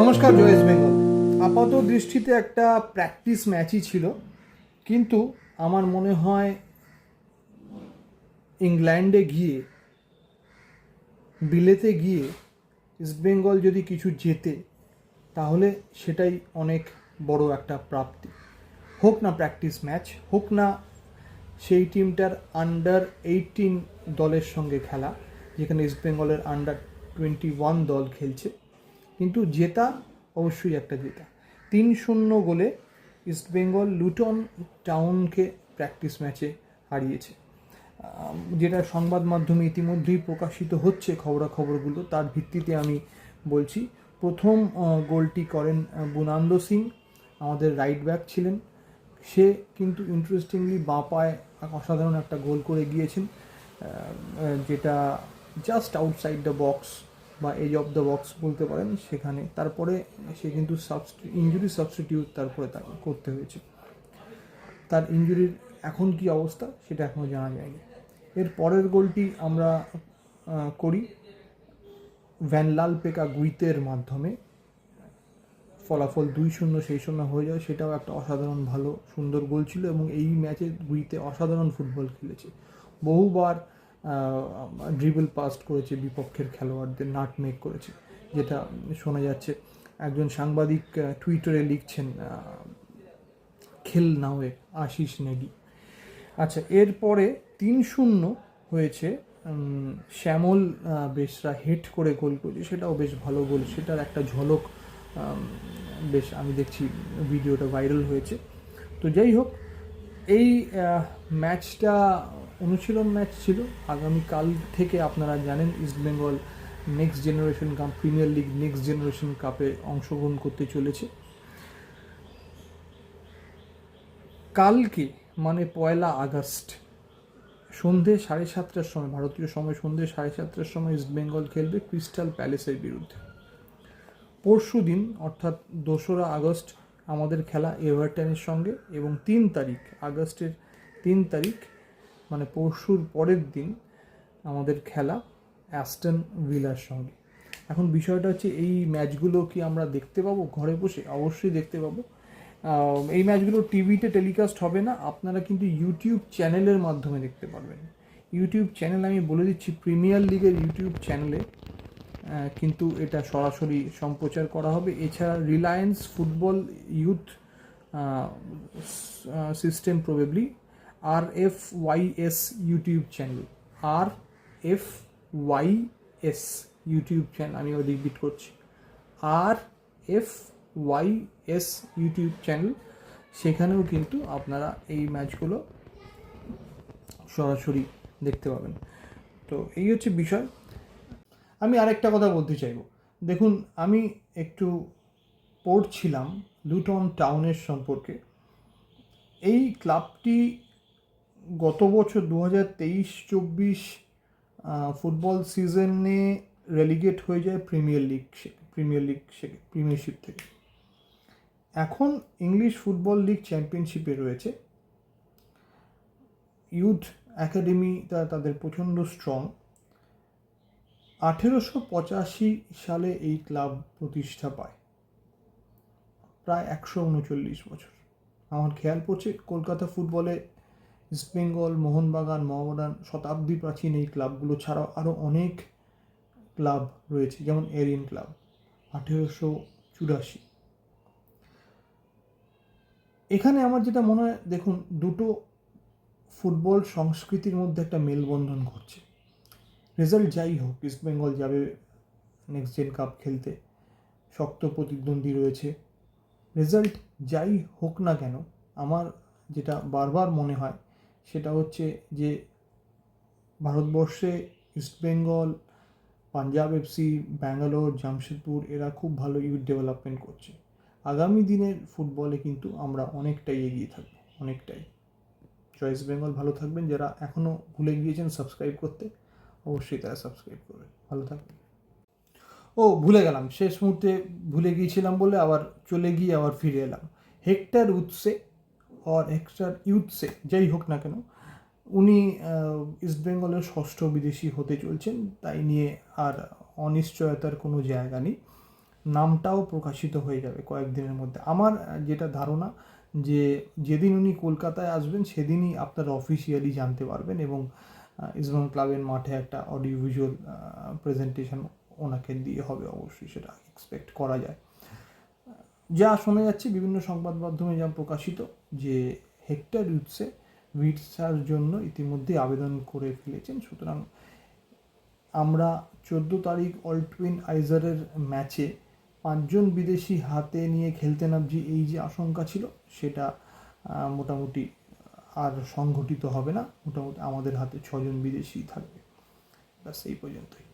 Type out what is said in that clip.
নমস্কার জয়েস বেঙ্গল। আপাত দৃষ্টিতে একটা প্র্যাকটিস ম্যাচই ছিল, কিন্তু আমার মনে হয় ইংল্যান্ডে গিয়ে বিলেতে গিয়ে ইস্টবেঙ্গল যদি কিছু জেতে, তাহলে সেটাই অনেক বড় একটা প্রাপ্তি। হোক না প্র্যাকটিস ম্যাচ হোক না সেই টিমটার আন্ডার এইটিন দলের সঙ্গে খেলা, যেখানে ইস্টবেঙ্গলের আন্ডার টোয়েন্টি ওয়ান দল খেলছে। কিন্তু জেতা অবশ্যই একটা জেতা। তিন শূন্য গোলে ইস্টবেঙ্গল লুটন টাউনকে প্র্যাকটিস ম্যাচে হারিয়েছে। যেটা সংবাদ মাধ্যমে ইতিমধ্যেই প্রকাশিত হচ্ছে খবরাখবরগুলো, তার ভিত্তিতে আমি বলছি, প্রথম গোলটি করেন বুনান্দ সিং, আমাদের রাইট ব্যাক ছিলেন। সে কিন্তু ইন্টারেস্টিংলি বাঁ পায়ে অসাধারণ একটা গোল করে গিয়েছেন যেটা জাস্ট আউটসাইড দ্য বক্স বা এজ অফ দ্য বক্স বলতে পারেন, সেখানে তারপরে সে কিন্তু ইঞ্জুরি সাবস্টিটিউট তারপরে তাকে করতে হয়েছে। তার ইঞ্জুরির এখন কি অবস্থা সেটা এখনও জানা যায়নি। এর পরের গোলটি আমরা করি ভ্যানলাল পেকা গুইতের মাধ্যমে। ফলাফল দুই শূন্য, সেই শূন্য হয়ে যায়, সেটাও একটা অসাধারণ ভালো, সুন্দর গোল ছিল এবং এই ম্যাচে গুইতে অসাধারণ ফুটবল খেলেছে। বহুবার ড্রিবল পাস করেছে, বিপক্ষের খেলোয়াড়দের নাটমেক করেছে, যেটা শোনা যাচ্ছে। একজন সাংবাদিক টুইটারে লিখছেন খেল নাওয়ে আশিস নেগি। আচ্ছা এরপরে তিন শূন্য হয়েছে শ্যামল বেশরা হেট করে গোল করেছে, সেটাও বেশ ভালো গোল, সেটার একটা ঝলক বেশ আমি দেখছি ভিডিওটা ভাইরাল হয়েছে। তো যাই হোক, এই ম্যাচটা অনুশীলন ম্যাচ ছিল। আগামীকাল থেকে আপনারা জানেন East Bengal next generation cup, premier league next generation কাপে অংশগ্রহণ করতে চলেছে। কালকে মানে পয়লা আগস্ট, সন্ধে সাড়ে সাতটার সময়, ভারতীয় সময় সন্ধে সাড়ে সাতটার সময় ইস্টবেঙ্গল খেলবে ক্রিস্টাল প্যালেসের বিরুদ্ধে। পরশু দিন, অর্থাৎ দোসরা আগস্ট, আমাদের খেলা এভারটনের সঙ্গে এবং তিন তারিখ, আগস্টের তিন তারিখ মানে পরশুর পরের দিন আমাদের খেলা অ্যাস্টন ভিলার সঙ্গে। এখন বিষয়টা হচ্ছে এই ম্যাচগুলো কি আমরা দেখতে পাবো? ঘরে বসে অবশ্যই দেখতে পাবো। এই ম্যাচগুলো টিভিতে টেলিকাস্ট হবে না, আপনারা কিন্তু ইউটিউব চ্যানেলের মাধ্যমে দেখতে পারবেন। ইউটিউব চ্যানেল, আমি বলে দিচ্ছি প্রিমিয়ার লিগের ইউটিউব চ্যানেলে কিন্তু এটা সরাসরি সম্প্রচার করা হবে। এছাড়া Reliance football youth system probably R F Y S YouTube channel R F Y S YouTube channel আমি রিপিট করছি। R F Y S YouTube channel সেখানেও কিন্তু আপনারা এই ম্যাচগুলো সরাসরি দেখতে পাবেন। তো এই হচ্ছে বিষয়। আমি আরেকটা কথা বলতে চাইব। দেখুন, আমি একটু পড়ছিলাম লুটন টাউনের সম্পর্কে। এই ক্লাবটি গত বছর দু হাজার তেইশ, চব্বিশ ফুটবল সিজনে রেলিগেট হয়ে যায় premier league premier league premiership থেকে। এখন ইংলিশ ফুটবল লিগ চ্যাম্পিয়নশিপে রয়েছে। ইউথ একাডেমিটা তাদের প্রচণ্ড স্ট্রং আঠেরোশো পঁচাশি সালে এই ক্লাব প্রতিষ্ঠা পায়। প্রায় একশো উনচল্লিশ বছর। আমার খেয়াল পড়ছে, কলকাতা ফুটবলে ইস্টবেঙ্গল মোহনবাগান, মোহামেডান শতাব্দী প্রাচীন এই ক্লাবগুলো ছাড়াও আরও অনেক ক্লাব রয়েছে, যেমন এরিন ক্লাব, আঠেরোশো চুরাশি। এখানে আমার যেটা মনে হয়, দেখুন, দুটো ফুটবল সংস্কৃতির মধ্যে একটা মেলবন্ধন ঘটছে। রেজাল্ট যাই হোক ইস্টবেঙ্গল যাবে নেক্সট জেন কাপ খেলতে, শক্ত প্রতিদ্বন্দ্বী রয়েছে। রেজাল্ট যাই হোক না কেন, আমার যেটা বারবার মনে হয় সেটা হচ্ছে যে ভারতবর্ষে ইস্টবেঙ্গল পাঞ্জাব এফসি ব্যাঙ্গালোর, জামশেদপুর এরা খুব ভালো ইউথ ডেভেলপমেন্ট করছে। আগামী দিনের ফুটবলে কিন্তু আমরা অনেকটাই এগিয়ে থাকব, অনেকটাই। চয়েস বেঙ্গল ভালো থাকবেন, যারা এখনও ভুলে গিয়েছেন সাবস্ক্রাইব করতে, অবশ্যই তারা সাবস্ক্রাইব করবে ভালো থাকবেন। ও, ভুলে গেলাম, শেষ মুহূর্তে ভুলে গিয়েছিলাম বলে আবার চলে গিয়ে আবার ফিরে এলাম। হেক্টর উৎসে আর হেক্টর ইউথসে যাই হোক না কেন উনি আহ, ইস্টবেঙ্গলের ষষ্ঠ বিদেশি হতে চলছেন তাই নিয়ে আর অনিশ্চয়তার কোনো জায়গা নেই। নামটাও প্রকাশিত হয়ে যাবে কয়েকদিনের মধ্যে। আমার যেটা ধারণা যে যেদিন উনি কলকাতায় আসবেন সেদিনই আপনারা অফিসিয়ালি জানতে পারবেন এবং ইসলাম ক্লাবের মাঠে একটা অডিও ভিজুয়াল প্রেজেন্টেশন ওনাকে দিয়ে হবে। অবশ্যই সেটা এক্সপেক্ট করা যায়। যা শোনা যাচ্ছে বিভিন্ন সংবাদ মাধ্যমে যা প্রকাশিত, যে হেক্টর ইউথসে ভিসার জন্য ইতিমধ্যে আবেদন করে ফেলেছেন। সুতরাং আমরা চোদ্দ তারিখ অল্টুইন আইজারের ম্যাচে পাঁচজন বিদেশি হাতে নিয়ে খেলতে নামছি, এই যে আশঙ্কা ছিল, সেটা মোটামুটি আর সংঘটিত হবে না। মোটামুটি আমাদের হাতে ছজন বিদেশি থাকবে। ব্যাস, এই পর্যন্তই।